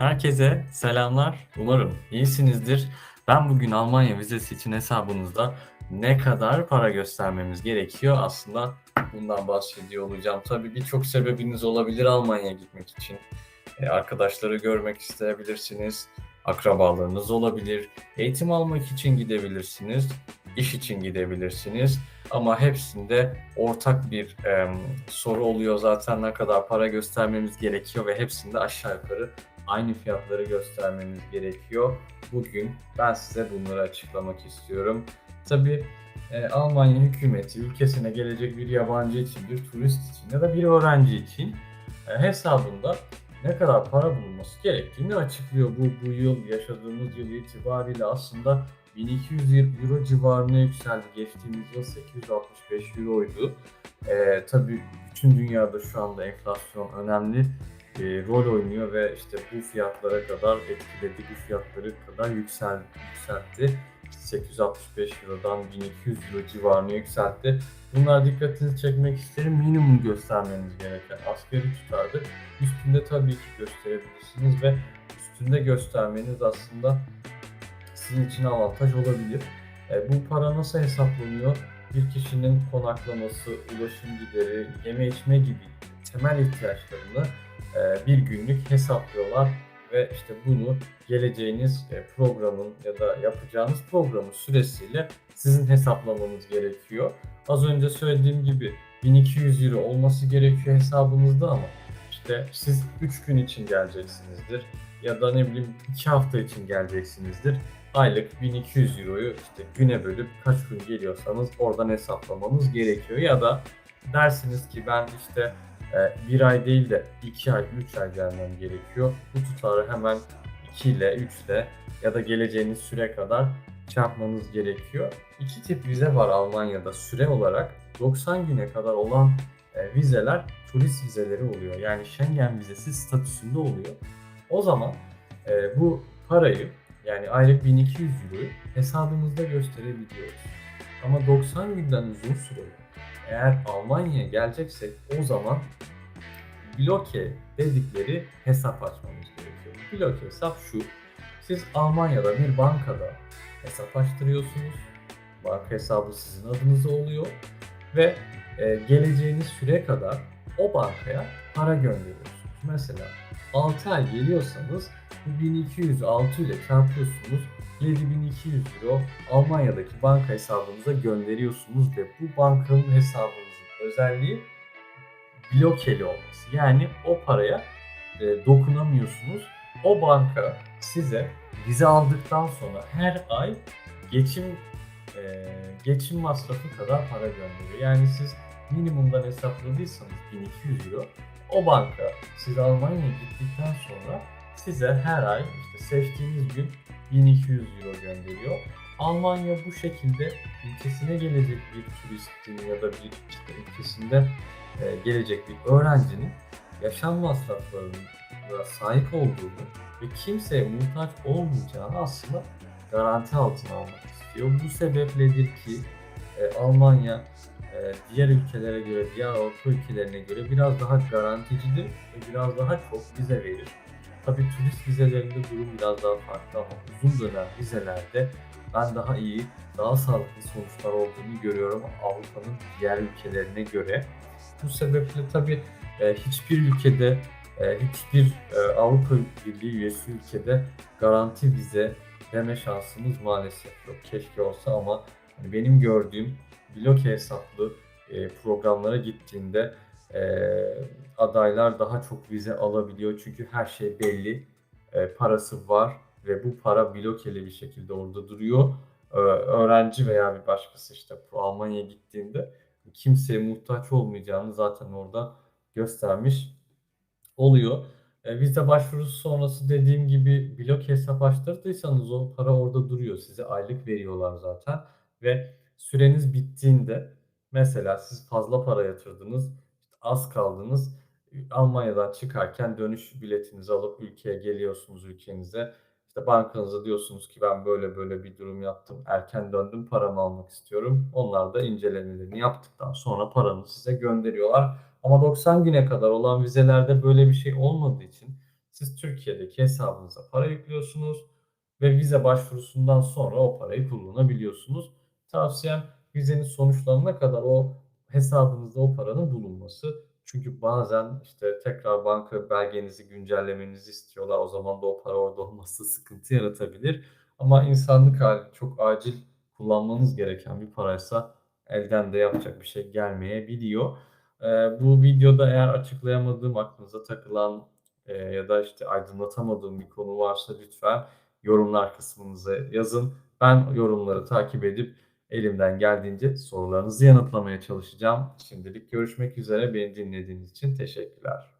Herkese selamlar. Umarım iyisinizdir. Ben bugün Almanya vizesi için hesabınızda ne kadar para göstermemiz gerekiyor aslında bundan bahsediyor olacağım. Tabii birçok sebebiniz olabilir Almanya'ya gitmek için. E, arkadaşları görmek isteyebilirsiniz, akrabalarınız olabilir, eğitim almak için gidebilirsiniz, iş için gidebilirsiniz. Ama hepsinde ortak bir e, soru oluyor zaten ne kadar para göstermemiz gerekiyor ve hepsinde aşağı yukarı aynı fiyatları göstermemiz gerekiyor. Bugün ben size bunları açıklamak istiyorum. Tabii e, Almanya hükümeti ülkesine gelecek bir yabancı için, bir turist için ya da bir öğrenci için e, hesabında ne kadar para bulunması gerektiğini açıklıyor. Bu, bu yıl yaşadığımız yıl itibariyle aslında 1200 euro civarına yükseldi. Geçtiğimiz yıl 865 euroydu. E, tabii bütün dünyada şu anda enflasyon önemli e, rol oynuyor ve işte bu fiyatlara kadar etkiledi, bu fiyatları kadar yüksel, yükseltti. 865 Euro'dan 1200 Euro civarına yükseltti. Bunlar dikkatinizi çekmek isterim. Minimum göstermeniz gereken asgari tutardı. Üstünde tabii ki gösterebilirsiniz ve üstünde göstermeniz aslında sizin için avantaj olabilir. E, bu para nasıl hesaplanıyor? Bir kişinin konaklaması, ulaşım gideri, yeme içme gibi temel ihtiyaçlarını bir günlük hesaplıyorlar ve işte bunu geleceğiniz e, programın ya da yapacağınız programın süresiyle sizin hesaplamanız gerekiyor. Az önce söylediğim gibi 1200 euro olması gerekiyor hesabınızda ama işte siz 3 gün için geleceksinizdir ya da ne bileyim 2 hafta için geleceksinizdir. Aylık 1200 euroyu işte güne bölüp kaç gün geliyorsanız oradan hesaplamanız gerekiyor ya da dersiniz ki ben işte e, bir ay değil de 2 ay, 3 ay gelmem gerekiyor. Bu tutarı hemen 2 ile 3 ile ya da geleceğiniz süre kadar çarpmanız gerekiyor. İki tip vize var Almanya'da süre olarak. 90 güne kadar olan e, vizeler turist vizeleri oluyor. Yani Schengen vizesi statüsünde oluyor. O zaman e, bu parayı yani aylık 1200 euroyu hesabımızda gösterebiliyoruz. Ama 90 günden uzun süre eğer Almanya'ya geleceksek o zaman bloke dedikleri hesap açmamız gerekiyor. Bloke hesap şu. Siz Almanya'da bir bankada hesap açtırıyorsunuz. Banka hesabı sizin adınıza oluyor ve e, geleceğiniz süre kadar o bankaya para gönderiyorsunuz. Mesela 6 ay geliyorsanız bu 1200 6 ile çarpıyorsunuz 7200 euro Almanya'daki banka hesabınıza gönderiyorsunuz ve bu bankanın hesabınızın özelliği blokeli olması. Yani o paraya e, dokunamıyorsunuz. O banka size vize aldıktan sonra her ay geçim e, geçim masrafı kadar para gönderiyor. Yani siz minimumdan hesapladıysanız 1200 euro o banka siz Almanya'ya gittikten sonra size her ay işte seçtiğiniz gün 1200 euro gönderiyor. Almanya bu şekilde ülkesine gelecek bir turistin ya da bir işte ülkesinde e, gelecek bir öğrencinin yaşam masraflarına sahip olduğunu ve kimseye muhtaç olmayacağını aslında garanti altına almak istiyor. Bu sebepledir ki e, Almanya e, diğer ülkelere göre, diğer Avrupa ülkelerine göre biraz daha garanticidir ve biraz daha çok vize verir. Tabii turist vizelerinde durum biraz daha farklı ama uzun dönem vizelerde ben daha iyi, daha sağlıklı sonuçlar olduğunu görüyorum Avrupa'nın diğer ülkelerine göre. Bu sebeple tabii e, hiçbir ülkede, e, hiçbir e, Avrupa Birliği üyesi ülkede garanti vize deme şansımız maalesef yok. Keşke olsa ama hani benim gördüğüm bloke hesaplı programlara gittiğinde e, adaylar daha çok vize alabiliyor. Çünkü her şey belli. E, parası var ve bu para blokeli bir şekilde orada duruyor. E, öğrenci veya bir başkası işte Almanya'ya gittiğinde kimseye muhtaç olmayacağını zaten orada göstermiş oluyor. E, vize başvurusu sonrası dediğim gibi blok hesap açtırdıysanız o para orada duruyor. Size aylık veriyorlar zaten ve süreniz bittiğinde mesela siz fazla para yatırdınız az kaldınız. Almanya'dan çıkarken dönüş biletinizi alıp ülkeye geliyorsunuz ülkenize. İşte bankanıza diyorsunuz ki ben böyle böyle bir durum yaptım. Erken döndüm paramı almak istiyorum. Onlar da incelemelerini yaptıktan sonra paranı size gönderiyorlar. Ama 90 güne kadar olan vizelerde böyle bir şey olmadığı için Siz Türkiye'deki hesabınıza para yüklüyorsunuz ve vize başvurusundan sonra o parayı kullanabiliyorsunuz. Tavsiyem vizenin sonuçlanana kadar o hesabınızda o paranın bulunması. Çünkü bazen işte tekrar banka belgenizi güncellemenizi istiyorlar. O zaman da o para orada olması sıkıntı yaratabilir. Ama insanlık hali çok acil kullanmanız gereken bir paraysa elden de yapacak bir şey gelmeyebiliyor. Ee, bu videoda eğer açıklayamadığım, aklınıza takılan e, ya da işte aydınlatamadığım bir konu varsa lütfen yorumlar kısmınıza yazın. Ben yorumları takip edip elimden geldiğince sorularınızı yanıtlamaya çalışacağım. Şimdilik görüşmek üzere. Beni dinlediğiniz için teşekkürler.